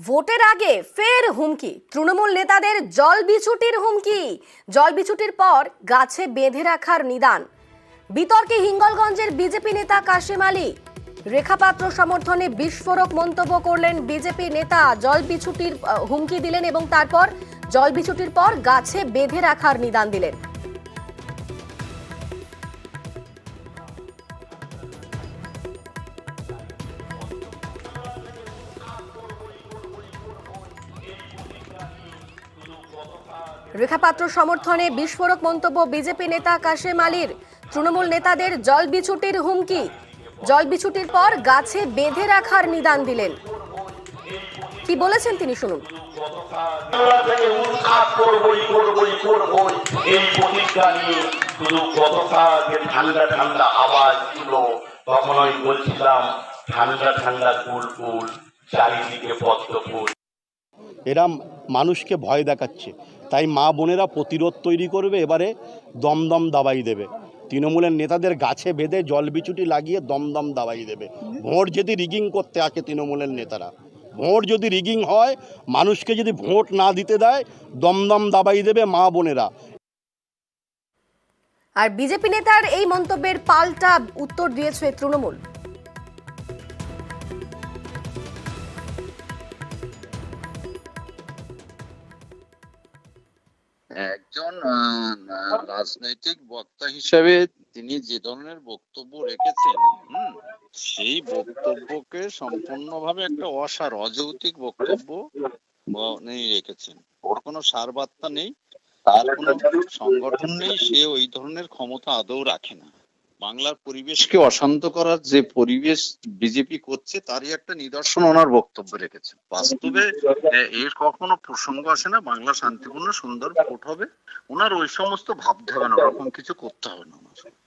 ভোটের আগে ফের হুমকি। তৃণমূল নেতাদের জল বিছুটির হুমকি। জল বিছুটির পর গাছে বেঁধে রাখার নিদান। বিতর্কে হিঙ্গলগঞ্জের বিজেপি নেতা কাশিম আলী। রেখাপাত্র সমর্থনে বিস্ফোরক মন্তব্য করলেন বিজেপি নেতা। জল বিছুটির হুমকি দিলেন এবং তারপর, জল বিছুটির পর গাছে বেঁধে রাখার নিদান দিলেন। রেখাপাত্র সমর্থনে বিস্ফোরক মন্তব্য বিজেপি নেতা কাশেম আলীর। তৃণমূল নেতাদের জল বিছুটির হুমকি। জল বিছুটির পর গাছে বেঁধে রাখার নিদান দিলেন। কি বলেছেন তিনি শুনুন। বাংলা থেকে উৎখাত করবই করবই করবই। এই প্রতিজ্ঞা নিয়ে শুধু গতকাল যে ঠান্ডা ঠান্ডা আওয়াজ ছিল তখন আমি বলছিলাম ঠান্ডা ঠান্ডা কুল কুল চারিদিকে পদ্ম ফুল। এরা মানুষকে ভয় দেখাচ্ছে। তাই মা বোনেরা প্রতিরোধ তৈরি করবে, এবারে দমদম দাবাই দেবে। তৃণমূলের নেতাদের গাছে বেঁধে জল বিচুটি লাগিয়ে দমদম দাবাই দেবে। ভোট যদি রিগিং করতে আসে তৃণমূলের নেতারা, ভোট যদি রিগিং হয়, মানুষকে যদি ভোট না দিতে দেয়, দমদম দাবাই দেবে মা বোনেরা। আর বিজেপি নেতার এই মন্তব্যের পাল্টা উত্তর দিয়েছে তৃণমূল। একজন রাজনৈতিক বক্তা হিসেবে তিনি যে ধরনের বক্তব্য রেখেছেন সেই বক্তব্যকে সম্পূর্ণভাবে একটা অসার অযৌক্তিক বক্তব্য রেখেছেন। ওর কোনো সারবার্তা নেই, তার কোনো সংগঠন নেই, সে ওই ধরনের ক্ষমতা আদৌ রাখে না। বাংলার পরিবেশকে অশান্ত করার যে পরিবেশ বিজেপি করছে, তারই একটা নিদর্শন ওনার বক্তব্য রেখেছে বাস্তবে এর কখনো প্রসঙ্গ আসে না, বাংলা শান্তিপূর্ণ সুন্দর ভোট হবে। ওনার ওই সমস্ত ভাবতে হবে না ওরকম কিছু করতে হবে না।